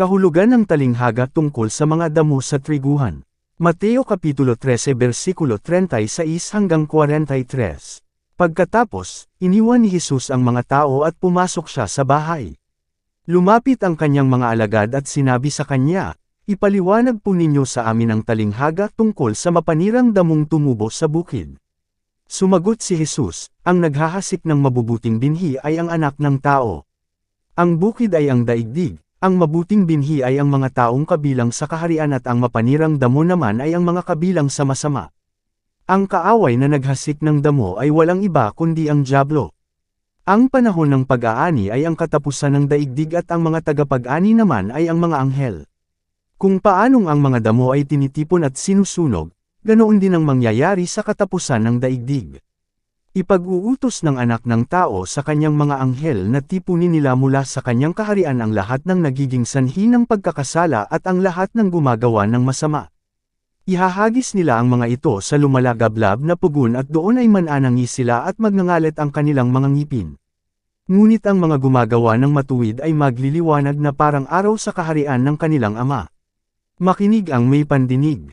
Kahulugan ng talinghaga tungkol sa mga damo sa triguhan. Mateo Kapitulo 13 versikulo 36 hanggang 43. Pagkatapos, iniwan ni Jesus ang mga tao at pumasok siya sa bahay. Lumapit ang kanyang mga alagad at sinabi sa kanya, Ipaliwanag po ninyo sa amin ang talinghaga tungkol sa mapanirang damong tumubo sa bukid. Sumagot si Jesus, ang naghahasik ng mabubuting binhi ay ang anak ng tao. Ang bukid ay ang daigdig, ang mabuting binhi ay ang mga taong kabilang sa kaharian at ang mapanirang damo naman ay ang mga kabilang sa masama. Ang kaaway na naghasik ng damo ay walang iba kundi ang Diablo. Ang panahon ng pag-aani ay ang katapusan ng daigdig at ang mga tagapag-ani naman ay ang mga anghel. Kung paanong ang mga damo ay tinitipon at sinusunog, ganoon din ang mangyayari sa katapusan ng daigdig. Ipag-uutos ng anak ng tao sa kanyang mga anghel na tipunin nila mula sa kanyang kaharian ang lahat ng nagiging sanhi ng pagkakasala at ang lahat ng gumagawa ng masama. Ihahagis nila ang mga ito sa lumalagablab na pugon at doon ay mananangi sila at magngangalit ang kanilang mga ngipin. Ngunit ang mga gumagawa ng matuwid ay magliliwanag na parang araw sa kaharian ng kanilang ama. Makinig ang may pandinig.